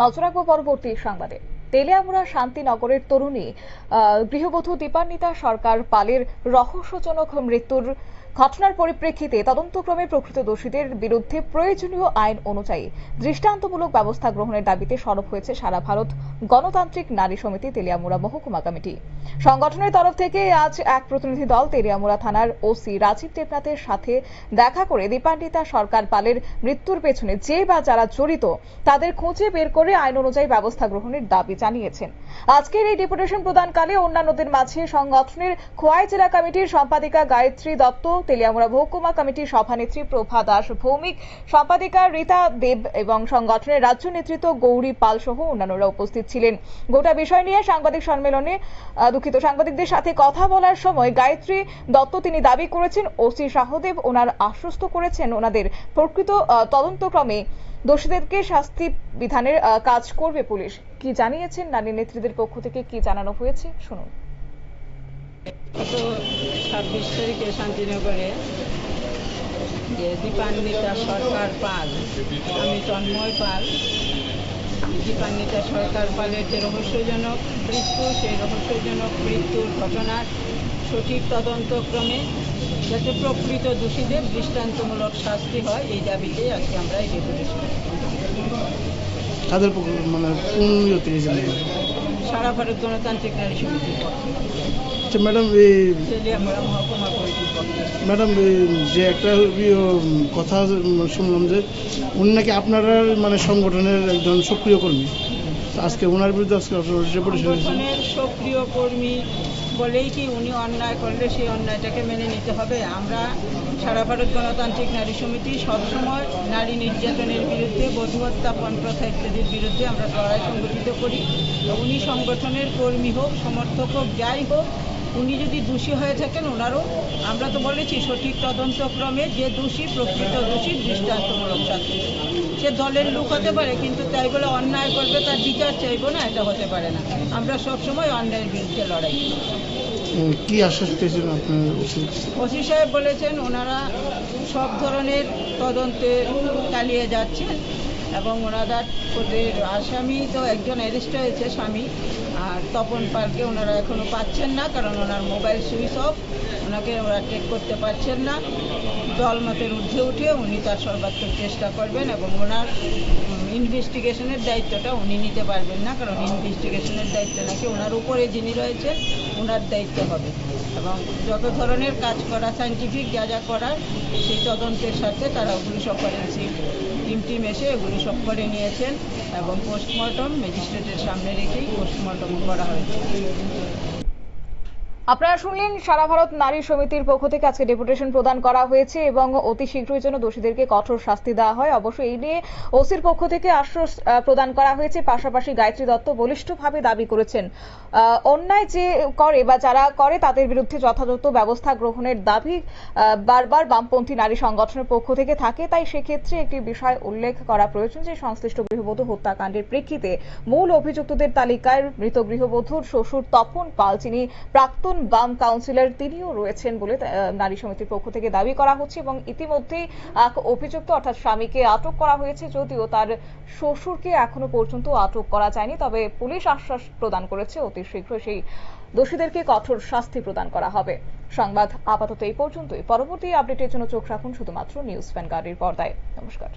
নজর রাখব পরবর্তী সংবাদে। তেলিয়ামুড়া শান্তিনগরের তরুণী গৃহবধূ দীপান্বিতা সরকার পালের রহস্যজনক মৃত্যুর ঘটনার পরিপ্রেক্ষিতে তদন্তক্রমে প্রকৃত দোষীদের বিরুদ্ধে প্রয়োজনীয় আইন অনুযায়ী দৃষ্টান্তমূলক ব্যবস্থা গ্রহণের দাবিতে সরব হয়েছে সারা ভারত। গণতান্ত্রিক নারী সমিতি তেলিয়ামুড়া মহকুমা কমিটি। সংগঠনের তরফ থেকে আজ এক প্রতিনিধি দল তেলিয়ামুড়া থানার ওসি রাজীব দেবনাথের সাথে দেখা করে দীপান্বিতা সরকার পালের মৃত্যুর পেছনে যে বা যারা জড়িত, তাদের খুঁজে বের করে আইন অনুযায়ী ব্যবস্থা গ্রহণের দাবি জানিয়েছেন। আজকের এই ডেপুটেশন প্রদানকালে অন্যান্যদের মাঝে সংগঠনের খোয়াই জেলা কমিটির সম্পাদিকা গায়ত্রী দত্ত, তেলিয়ামুড়া মহকুমা কমিটির সভানেত্রী প্রভা দাস ভৌমিক, সম্পাদিকা রীতা দেব এবং সংগঠনের রাজ্য নেতৃত্ব গৌরী পাল সহ অন্যান্যরা উপস্থিত ছিলেন। গোটা বিষয় নিয়ে সাংবাদিক সম্মেলনে দুঃখিত, সাংবাদিকদের সাথে কথা বলার সময় গায়ত্রী দত্ত তিনি দাবি করেছেন, ওসি শাহদেব ওনার আশ্বস্ত করেছেন ওনাদের প্রকৃত তদন্তক্রমে দোষীদেরকে শাস্তি বিধানের কাজ করবে পুলিশ। কি জানিয়েছেন নারী নেত্রীদের পক্ষ থেকে, কি জানানো হয়েছে? শুনুন। ছাব্বিশ তারিখে শান্তিনগরে যে দীপান্বিতা সরকার পাল আমি তন্ময় পাল দীপান্বিতা সরকার পালের যে রহস্যজনক মৃত্যু সেই রহস্যজনক মৃত্যুর ঘটনার সঠিক তদন্তক্রমে যাতে প্রকৃত দোষীদের দৃষ্টান্তমূলক শাস্তি হয় এই দাবিতেই আজকে আমরা এই ডেপুটেশন তাদের মানে সারা ভারত গণতান্ত্রিক নারী সমিতির পক্ষে আচ্ছা ম্যাডাম এই ম্যাডাম যে একটা ইয়ে, কথা শুনলাম যে উনি নাকি আপনার মানে সংগঠনের একজন সক্রিয় কর্মী। আজকে ওনার বিরুদ্ধে আজকে সক্রিয় কর্মী বলেই কি উনি অন্যায় করলে সেই অন্যায়টাকে মেনে নিতে হবে? আমরা সারা ভারত গণতান্ত্রিক নারী সমিতি সবসময় নারী নির্যাতনের বিরুদ্ধে বধূ হত্যা পণ প্রথা ইত্যাদির বিরুদ্ধে আমরা লড়াই সংগঠিত করি। উনি সংগঠনের কর্মী হোক সমর্থক হোক যাই হোক উনি যদি দোষী হয়ে থাকেন ওনারও আমরা তো বলেছি সঠিক তদন্তক্রমে যে দোষী প্রকৃত দোষী দৃষ্টান্তমূলক শাস্তি সে দলের লোক হতে পারে কিন্তু তাই বলে অন্যায় করবে তার বিচার চাইব না এটা হতে পারে না। আমরা সবসময় অন্যায়ের বিরুদ্ধে লড়াই। কি আশ্বাস পেয়েছেন আপনার ওসি? সাহেব বলেছেন ওনারা সব ধরনের তদন্তে চালিয়ে যাচ্ছেন এবং ওনারা ওদের আসামি তো একজন অ্যারেস্ট হয়েছে স্বামী। আর তপন পালকে ওনারা এখনও পাচ্ছেন না, কারণ ওনার মোবাইল সুইচ অফ। ওনাকে ওরা টেক করতে পারছেন না। দলমতের ঊর্ধ্বে উঠে উনি তার সর্বাত্মক চেষ্টা করবেন এবং ওনার ইনভেস্টিগেশনের দায়িত্বটা উনি নিতে পারবেন না, কারণ ইনভেস্টিগেশনের দায়িত্ব নাকি ওনার উপরে যিনি রয়েছে, ওনার দায়িত্ব হবে। এবং যত ধরনের কাজ করা সাইন্টিফিক যা যা করার, সেই তদন্তের সাথে তারা ওগুলি সব টিম টিম এসে এগুলো সব করে নিয়েছেন এবং পোস্টমর্টম ম্যাজিস্ট্রেটের সামনে রেখেই পোস্টমর্টম করা হয়েছে। আপনারা শুনলেন, সারা ভারত নারী সমিতির পক্ষ থেকে আজকে ডেপুটেশন প্রদান করা হয়েছে এবং অতি শীঘ্রই যেন দোষীদেরকে কঠোর শাস্তি দেওয়া হয়। অবশ্য এই নিয়ে ওসির পক্ষ থেকে আশ্বাস প্রদান করা হয়েছে। পাশাপাশি গায়ত্রী দত্ত বলিষ্ঠভাবে দাবি করেছেন। অন্যায় যে করে বা যারা করে তাদের বিরুদ্ধে যথাযথ ব্যবস্থা গ্রহণের দাবি বারবার বামপন্থী নারী সংগঠনের পক্ষ থেকে থাকে। তাই সেক্ষেত্রে একটি বিষয় উল্লেখ করা প্রয়োজন যে, সংশ্লিষ্ট গৃহবধূ হত্যাকাণ্ডের প্রেক্ষিতে মূল অভিযুক্তদের তালিকায় মৃত গৃহবধূর শ্বশুর তপন পাল, যিনি প্রাক্তন বাম কাউন্সিলর তিনিও রয়েছেন বলে নারী সমিতির পক্ষ থেকে দাবি করা হচ্ছে এবং ইতিমধ্যেই অভিযুক্ত অর্থাৎ স্বামীকে আটক করা হয়েছে যদিও তার শ্বশুরকে এখনও পর্যন্ত আটক করা যায়নি, তবে পুলিশ আশ্বাস প্রদান করেছে অতি শীঘ্র সেই দোষীদেরকে কঠোর শাস্তি প্রদান করা হবে। সংবাদ আপাতত এই পর্যন্তই। পরবর্তী আপডেটের জন্য চোখ রাখুন শুধুমাত্র নিউজ ভ্যানগার্ডের পর্দায়। নমস্কার।